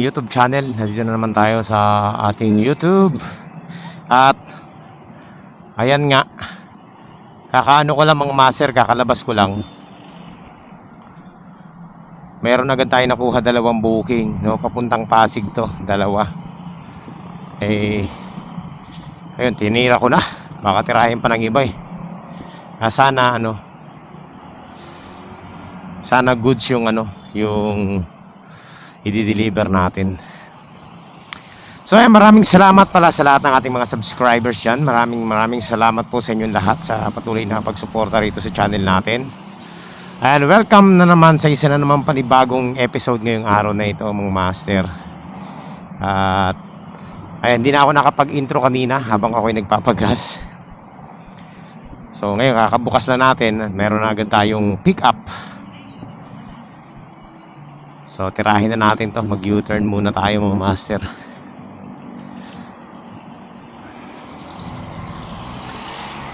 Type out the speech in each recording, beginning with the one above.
YouTube channel. Nandito na naman tayo sa ating YouTube. At ayan nga. Kakaano ko lang mga master, kakalabas ko lang. Meron agad tayo nakuha dalawang booking, no? Papuntang Pasig to, dalawa. Eh ayun, tinira ko na. Baka tirahin pa ng iba eh. Ah, sana ano sana goods yung ano, yung i-deliver natin. So ayan, maraming salamat pala sa lahat ng ating mga subscribers dyan. Maraming maraming salamat po sa inyong lahat sa patuloy na pagsuporta rito sa channel natin. And welcome na naman sa isa na naman panibagong episode ngayong araw na ito mga master. At ayan, hindi na ako nakapag-intro kanina habang ako'y nagpapagas. So ngayon, kakabukas na natin, meron na agad tayong pick up. So tirahin na natin to, mag-U-turn muna tayo mga master.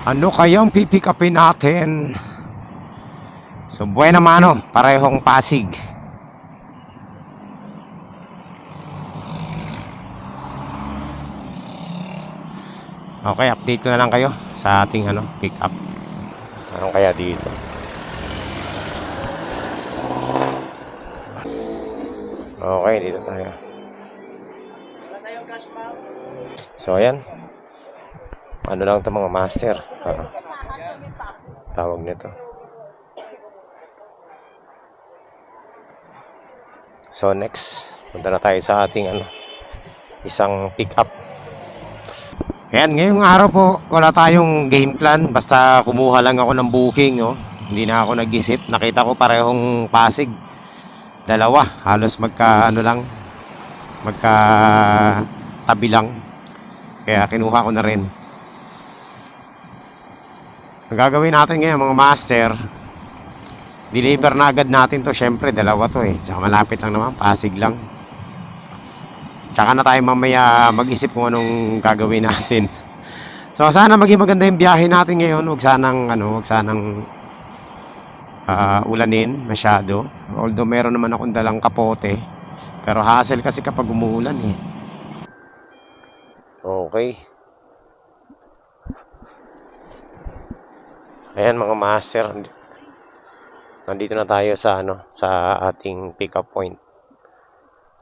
Ano kayang pipick upin natin? So buena mano, parehong Pasig. Okay, update na lang kayo sa ating ano, pick up. Anong kaya dito? Okay, dito tayo. So, ayan. Ano lang ito mga master. Ah, tawag nito. So, next. Punta na tayo sa ating ano, isang pick up. Ayan, ngayong araw po, wala tayong game plan. Basta kumuha lang ako ng booking, no? Hindi na ako nag-isip. Nakita ko parehong Pasig. Dalawa. Halos magka, ano lang, magka tabi lang. Kaya kinuha ko na rin. Ang gagawin natin ngayon, mga master, deliver na agad natin to. Syempre, dalawa to eh. Tsaka malapit lang naman, Pasig lang. Tsaka na tayo mamaya mag-isip kung anong gagawin natin. So sana maging maganda yung biyahe natin ngayon. Huwag sanang ano, huwag sanang ah, ulanin masyado. Although meron naman akong dalang kapote. Pero hassle kasi kapag umuulan eh. Okay. Ayan mga master. Nandito na tayo sa ano, sa ating pick-up point.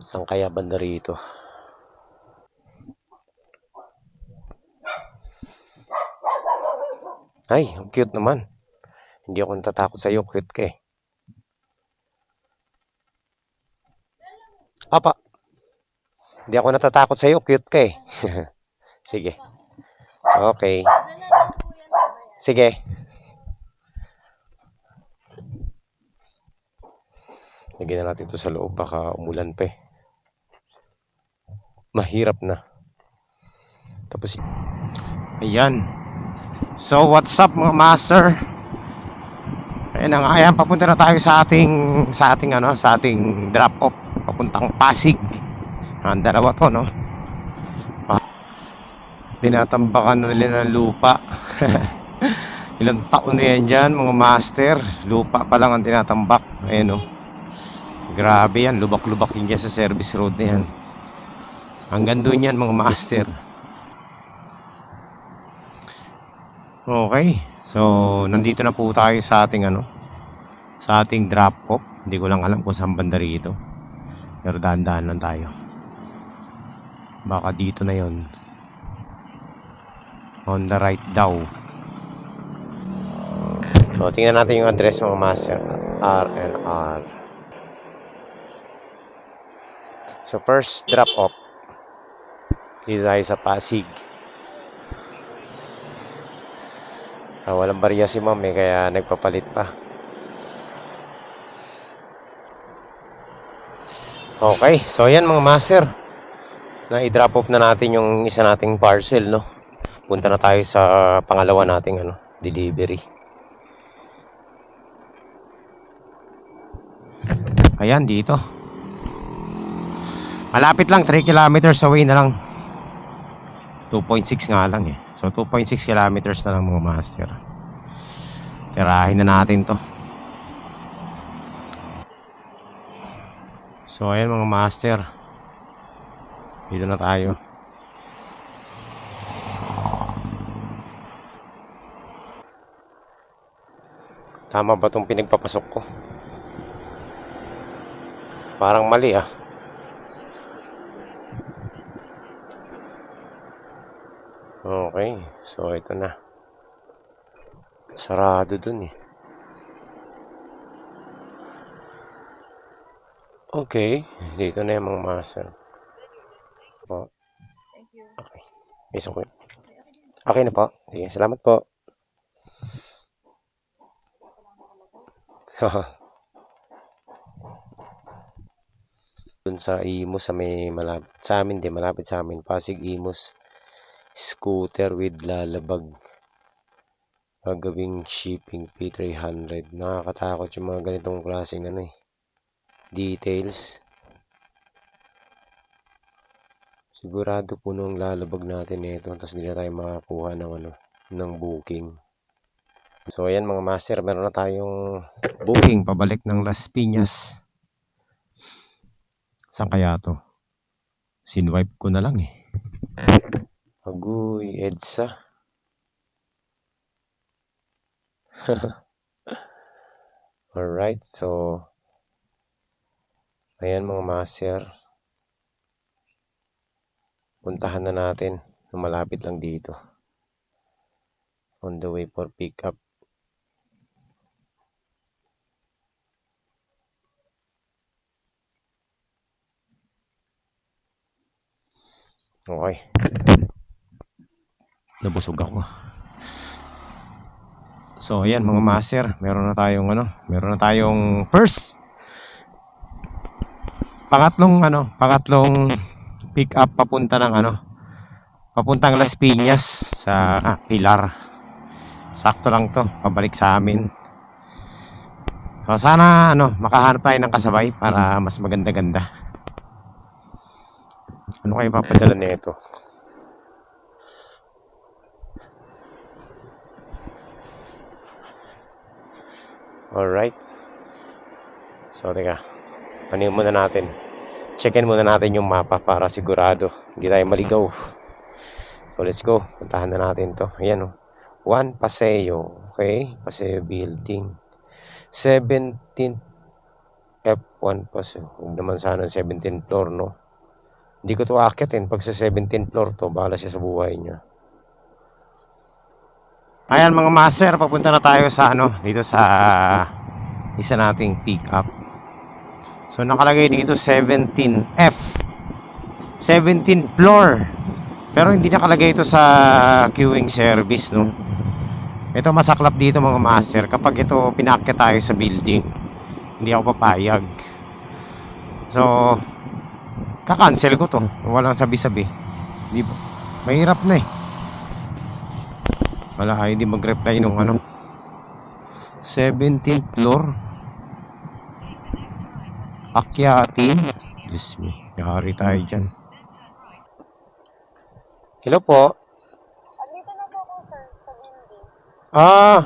Saan kaya banda rito? Ay, cute naman. Hindi ako natatakot sa iyo, cute ka eh. Apa. Hindi ako natatakot sa iyo, cute ka eh. Sige. Okay. Sige. Lagyan na natin ito sa loob, baka umulan pa eh. Mahirap na. Tapos, ayan. So, what's up mga master? Ayan na nga, ayan, papunta na tayo sa ating, sa ating ano, sa ating drop off, papuntang Pasig. Ang dalawa to, no? Ah, tinatambakan na ng lupa. Ilang taon na yan dyan, mga master. Lupa pa lang ang tinatambak. Ayan, no? Grabe yan, lubak-lubak yun dyan sa service road na yan. Hanggang doon yan, mga master. Okay. So, nandito na po tayo sa ating ano, sa ating drop off. Hindi ko lang alam kung saan banda rito. Pero dahan-dahan lang tayo. Baka dito na yon. On the right daw. So, tingnan natin yung address mga master. RNR. So, first drop off. Dito tayo sa Pasig. Ah, walang barya si ma'am eh, kaya nagpapalit pa. Okay, so yan mga master. Na i-drop off na natin yung isa nating parcel, no? Punta na tayo sa pangalawa nating ano, delivery. Ayan, dito. Malapit lang, 3 kilometers away na lang. 2.6 nga lang eh. So 2.6 kilometers na lang mga master. Tirahin na natin to. So ayan mga master. Dito na tayo. Tama ba itong pinagpapasok ko? Parang mali ah. Okay, so ito na. Sarado dun eh. Okay, dito na yung mga master. Po. Okay. Yes, okay. Okay na po. Sige, salamat po. Dun sa Imus sa may malapit sa amin din, malapit sa amin. Pasig Imus. Scooter with lalabag. Gagawing shipping P300. Nakakatakot yung mga ganitong klaseng ano eh. Details. Sigurado po nung lalabag natin nito tapos hindi na tayo makakuha ng ano ng booking. So ayan mga master, meron na tayong booking pabalik ng Las Piñas. Saan kaya to? Sinwipe ko na lang eh. Agoy, EDSA. Alright, so ayan mga master. Puntahan na natin. Malapit lang dito. On the way for pickup. Okay. Nabusog ako. So, ayan mga master, meron na tayong ano, meron na tayong first pangatlong ano, pangatlong pick up papunta ng ano, papuntang Las Piñas sa ah, Pilar. Sakto lang to, pabalik sa amin. So, sana ano, makahanap tayo ng kasabay para mas maganda-ganda. Ano kayo papadala nito? Alright. So, teka. Ano muna natin? Checkin muna natin yung mapa para sigurado. Hindi tayo maligaw. So, let's go. Puntahan na natin to. Ayan, oh. One Paseo. Okay? Paseo Building. 17 F1 Paseo. Huwag naman sana 17 floor, no? Hindi ko to akitin. Pag sa 17 floor to, bahala siya sa buhay niya. Ayan mga master, papunta na tayo sa ano, dito sa isa nating pick up. So nakalagay dito 17F. 17 floor. Pero hindi nakalagay ito sa queuing service, no. Ito masaklap dito mga master kapag ito pinakyat tayo sa building. Hindi ako papayag. So kakancel ko to. Walang sabi-sabi. Di ba? Mahirap na eh. Wala kayo hindi mag-reply nung ano. 17th floor. Akyati. Diyos me. Yari tayo dyan. Hello po. Andito na po ako, sir, sa building. Ah,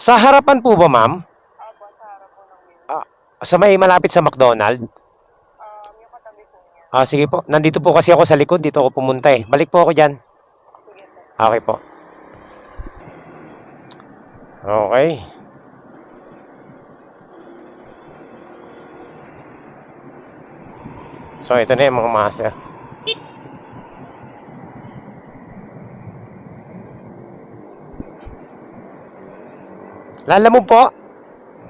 sa harapan po ba ma'am? Apo, sa harap po ng building. Sa may malapit sa McDonald? Um, yung katabi po niya. Ah, sige po. Nandito po kasi ako sa likod. Dito ako pumunta eh. Balik po ako dyan. Okay po. Okay. So, ito na yung mga master. Lala mo po?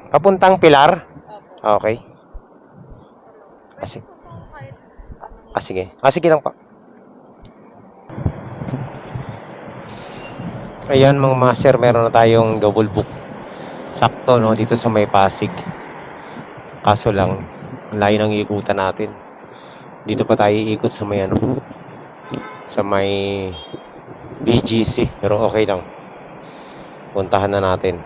Papuntang Pilar? Okay. Ah, Ah, sige. Ah, sige lang po. Ayan mga master, meron na tayong double book. Sakto, no? Dito sa may Pasig. Kaso lang, ang layo ng ikutan natin. Dito pa tayo iikot sa may ano, sa may BGC. Pero okay lang. Puntahan na natin.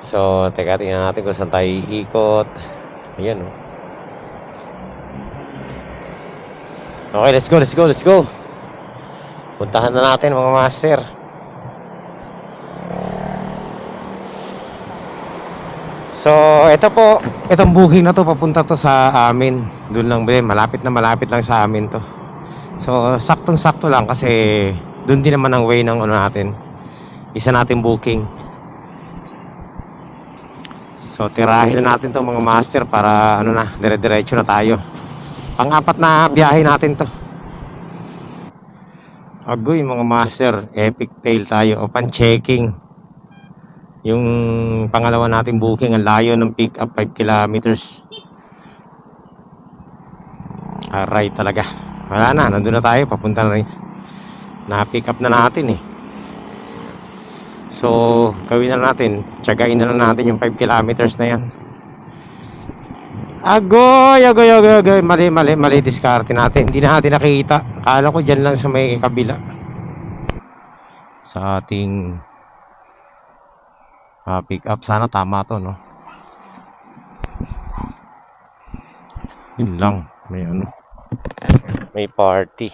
So, teka, tingnan natin kung saan tayo iikot. Ayan, no? Okay, let's go, let's go, let's go. Puntahan na natin mga master. So, ito po, itong booking na to papunta to sa amin. Doon lang ba malapit na malapit lang sa amin to. So, saktong-sakto lang kasi doon din naman ang way ng ano natin. Isa natin booking. So, tirahin na natin to mga master para ano na, dire-diretso na tayo. Pang-apat na biyahe natin to. Agoy mga master, epic fail tayo. O pan-checking. Yung pangalawa nating booking, ang layo ng pick up 5 kilometers. Aray talaga. Wala na, nandun na tayo, papunta na rin. Na-pick up na natin eh. So, gawin na natin. Tsagain na lang natin yung 5 kilometers na yan. Agoy, agoy, agoy, agoy. Mali, mali, mali. Diskarte natin. Hindi na natin nakikita. Akala ko dyan lang sa may kabila. Sa ating ah, pick up. Sana tama to, no? Yun lang. May ano. May party.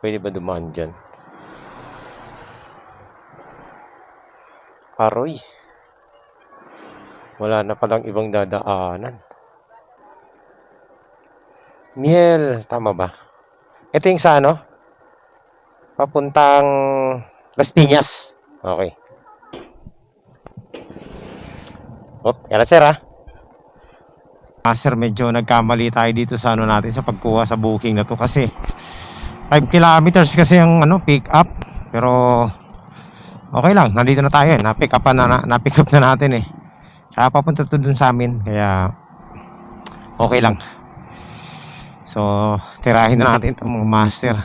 Pwede ba dumaan dyan? Aroy. Wala na palang ibang dadaanan. Miel, tama ba? Ito yung sa ano? Papuntang Las Piñas. Okay. Oh, yan na sir ha. Ah, sir, medyo nagkamali tayo dito sa ano natin sa pagkuha sa booking na to kasi 5 kilometers kasi yung ano pick up pero okay lang nandito na tayo eh. na-pick up na, na na-pick up na natin eh kaya papunta to dun sa amin kaya okay lang. So tirahin na natin itong mga master.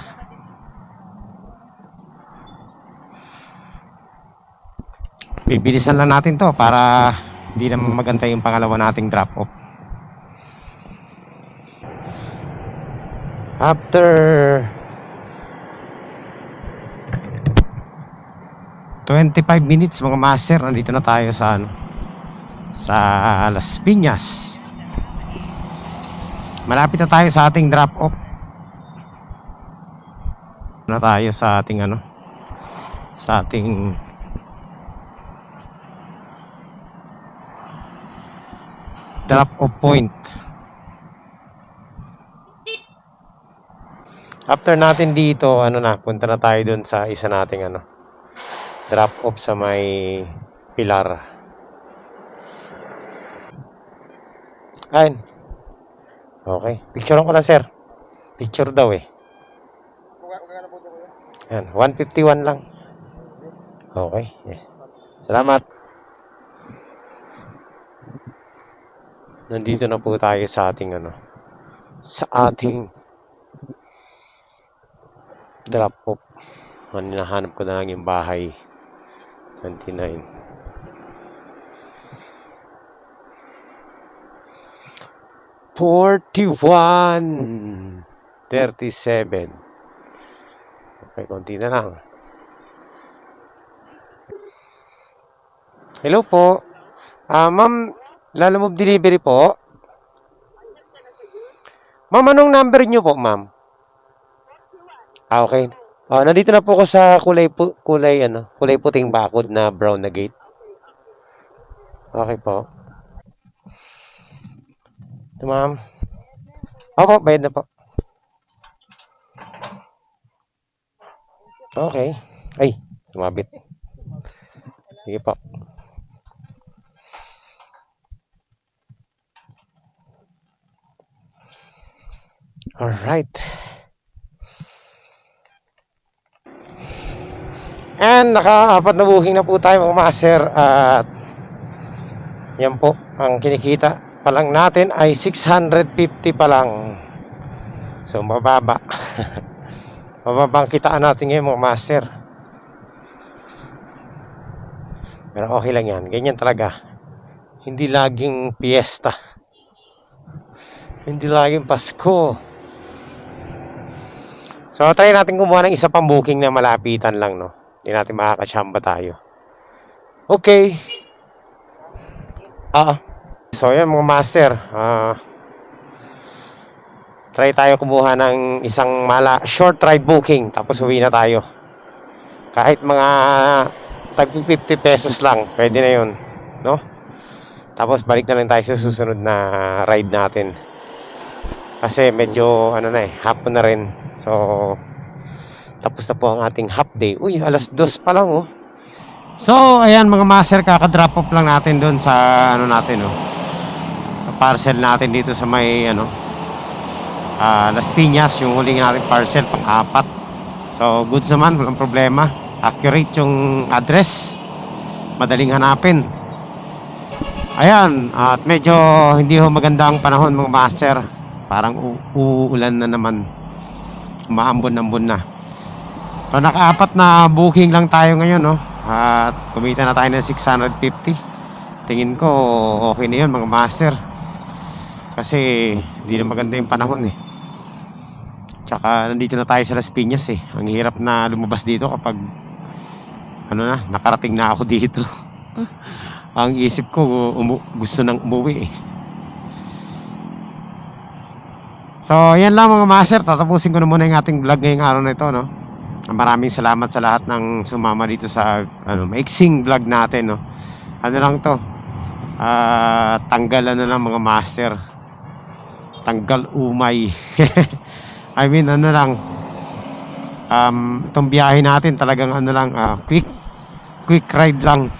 Bibilisan lang natin to para hindi na magantay yung pangalawa nating drop off. After 25 minutes mga master nandito na tayo sa ano sa Las Piñas. Malapit na tayo sa ating drop off. Na tayo sa ating ano sa ating drop off point. After natin dito ano na punta na tayo dun sa isa nating ano drop off sa may pilar. Ayun. Okay. Picture ko lang, sir. Picture daw eh. Yan. 151 lang. Okay. Yeah. Salamat. Nandito na po tayo sa ating ano. Sa ating drop off. Hinahanap ko na lang yung bahay. 29. Forty-one. Thirty-seven. Okay, konti na lang. Hello po. Ah, ma'am, lalamove delivery po. Ma'am, anong number niyo po, ma'am? Ah, okay. Ah, nandito na po ako sa kulay pu kulay ano, kulay puting bakod na brown na gate. Okay po. Ito, ma'am. Opo, bayad na po. Okay. Ay, sumabit. Sige po. Alright. And naka-apat na booking na po tayo mga master at yan po ang kinikita pa lang natin ay 650 pa lang. So mababa. mababa ang kitaan natin ngayon mga master. Pero okay lang yan. Ganyan talaga. Hindi laging piyesta. Hindi laging Pasko. So try natin kumuha ng isa pang booking na malapitan lang no. Hindi natin makakachamba tayo. Okay. Ah. So, yan mga master. Ah. try tayo kumuha ng isang mala short ride booking tapos uwi na tayo. Kahit mga tag 50 pesos lang, pwede na 'yun, no? Tapos balik na lang tayo sa susunod na ride natin. Kasi medyo ano na eh, hapon na rin. So tapos na po ang ating half day. Uy, alas dos pa lang oh. So, ayan mga master, kaka-drop off lang natin doon sa ano natin oh. Parcel natin dito sa may ano ah Las Piñas, yung huling natin parcel pang-apat. So, goods naman, walang problema. Accurate yung address. Madaling hanapin. Ayan, at medyo hindi ho maganda ang panahon mga master. Parang uulan na naman. Umaambon-ambon na. So, nakaapat na booking lang tayo ngayon, no? At kumita na tayo ng 650. Tingin ko, okay na yun, mga master. Kasi, hindi na maganda yung panahon, eh. Tsaka, nandito na tayo sa Las Piñas, eh. Ang hirap na lumabas dito kapag, ano na, nakarating na ako dito. Ang isip ko, umu- gusto nang umuwi, eh. So, yan lang mga master. Tatapusin ko na muna yung ating vlog ngayong araw na ito, no? Maraming salamat sa lahat ng sumama dito sa ano, maiksing vlog natin, no? Ano lang to? Ah, tanggalan na lang mga master. Tanggal umay. I mean, ano lang. Um, itong biyahe natin talagang ano lang, ah, quick quick ride lang.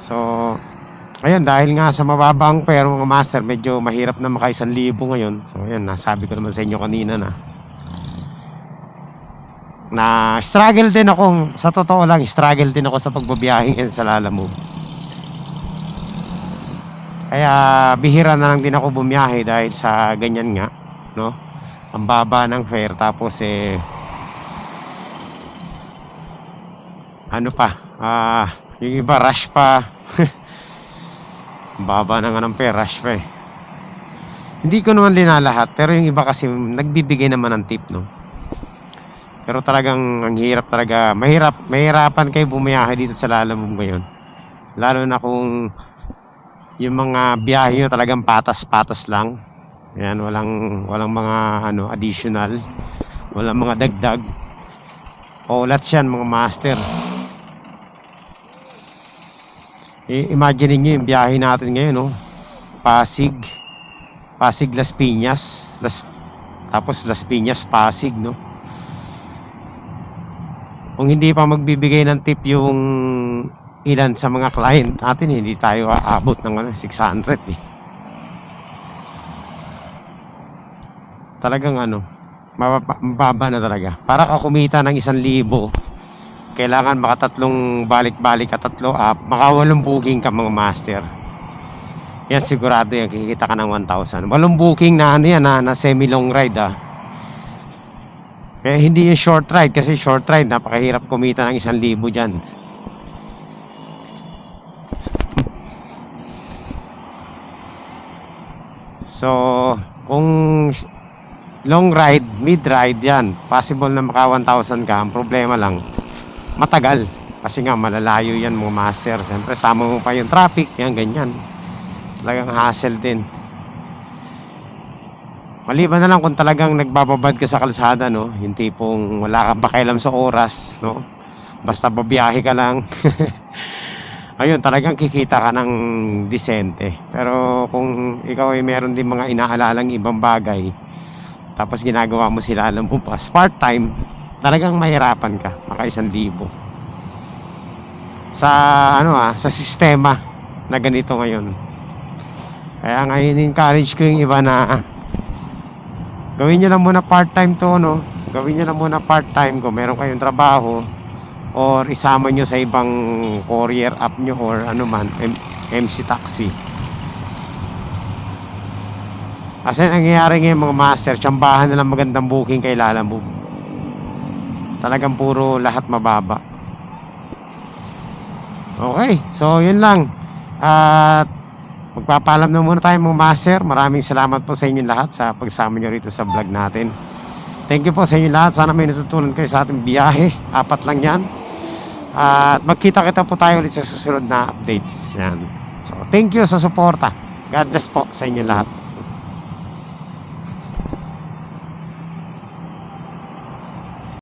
So, Ayan, dahil nga sa mababang pera mga master, medyo mahirap na maka isang libo ngayon. So, ayan, nasabi ko naman sa inyo kanina na na struggle din ako, sa totoo lang, struggle din ako sa pagbabiyahe sa Lalamove. Kaya bihira na lang din ako bumiyahe dahil sa ganyan nga, no? Ang baba ng fare tapos eh ano pa, ah, yung iba rush pa. Baba na nga ng fare, rush pa eh. Hindi ko naman linalahat, pero yung iba kasi nagbibigay naman ng tip, no? Pero talagang ang hirap talaga, mahirap, mahirapan kayo bumiyahe dito sa Lalamove ngayon. Lalo na kung yung mga biyahe nyo talagang patas-patas lang. Yan, walang, walang mga ano, additional. Walang mga dagdag. O, lahat yan, mga master. I- imagine niyo yung biyahe natin ngayon, no? Pasig. Pasig, Las Piñas. Las, tapos Las Piñas, Pasig, no? Kung hindi pa magbibigay ng tip yung ilan sa mga client natin, hindi tayo aabot ng ano, 600 eh. Talagang ano, mababa, na talaga. Para ka kumita ng isang libo, kailangan makatatlong balik-balik at tatlo up, makawalong booking ka mga master. Yan sigurado yan, kikita ka ng 1,000. Walong booking na ano yan, na, na semi-long ride ah. Kaya hindi yung short ride, kasi short ride, napakahirap kumita ng isang libo dyan. So, kung long ride, mid ride yan, possible na maka 1,000 ka, ang problema lang, matagal. Kasi nga, malalayo yan mga master. Siyempre, sama mo pa yung traffic, yan, ganyan. Talagang hassle din. Maliban na lang kung talagang nagbababad ka sa kalsada, no? Yung tipong wala kang pakialam sa oras, no? Basta babiyahe ka lang. Ayun, talagang kikita ka ng disente. Pero kung ikaw ay meron din mga inaalalang ibang bagay, tapos ginagawa mo sila alam mo pa, part-time, talagang mahirapan ka, maka isang libo. Sa ano ah, sa sistema na ganito ngayon. Kaya ngayon encourage ko yung iba na ah, gawin nyo lang muna part-time to, no? Gawin nyo lang muna part-time kung meron kayong trabaho or isama nyo sa ibang courier app nyo or ano man, MC Taxi. Kasi nangyayari ngayon mga master, tsambahan na lang magandang booking kay Lalamove. Talagang puro lahat mababa. Okay, so yun lang. At magpapaalam na muna tayo mga master. Maraming salamat po sa inyo lahat sa pagsama nyo rito sa vlog natin. Thank you po sa inyo lahat. Sana may natutunan kayo sa ating biyahe. Apat lang yan. At magkita-kita po tayo ulit sa susunod na updates. Yan. So, thank you sa suporta. God bless po sa inyo lahat.